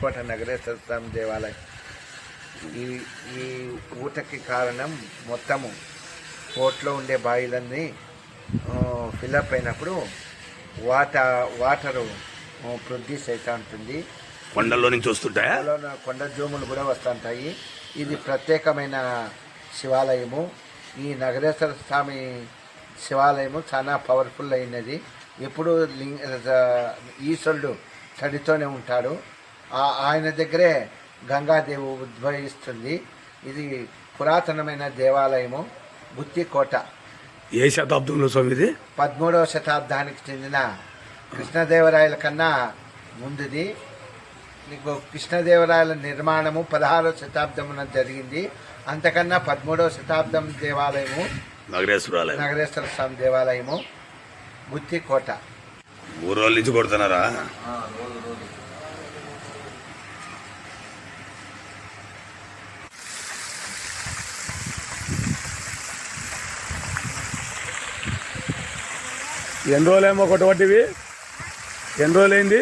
గుత్తికోట నగరేశ్వర స్వామి దేవాలయం. ఈ ఈ ఊటకి కారణం మొత్తము కోట్లో ఉండే బావిలన్నీ ఫిల్అప్ అయినప్పుడు వాటర్ వాటరు ప్రొడ్యూస్ అవుతూ ఉంటుంది. కొండల్లో నుంచి వస్తుంటాయా? కొండ జోములు కూడా వస్తుంటాయి. ఇది ప్రత్యేకమైన శివాలయము. ఈ నగరేశ్వర స్వామి శివాలయము చాలా పవర్ఫుల్ అయినది. ఎప్పుడు లింగ ఈశ్వరుడు తడితోనే ఉంటాడు. ఆయన దగ్గరే గంగాదేవి ఉద్భవిస్తుంది. ఇది పురాతనమైన దేవాలయము గుత్తికోట ఏ శతాబ్దంలో స్వామి ఇది పదమూడవ శతాబ్దానికి చెందిన కృష్ణదేవరాయల కన్నా ముందుది. నీకు కృష్ణదేవరాయల నిర్మాణము పదహారవ శతాబ్దమున జరిగింది. అంతకన్నా పదమూడవ శతాబ్దం దేవాలయము నగరేశ్వరాలయం. నగరేశ్వర స్వామి దేవాలయము గుత్తికోట ఊరోళ్ళ నుంచి కొడుతున్నారా? ఎన్ని రోజులేమో కొట్టబట్టివి ఎన్ని రోజులైంది?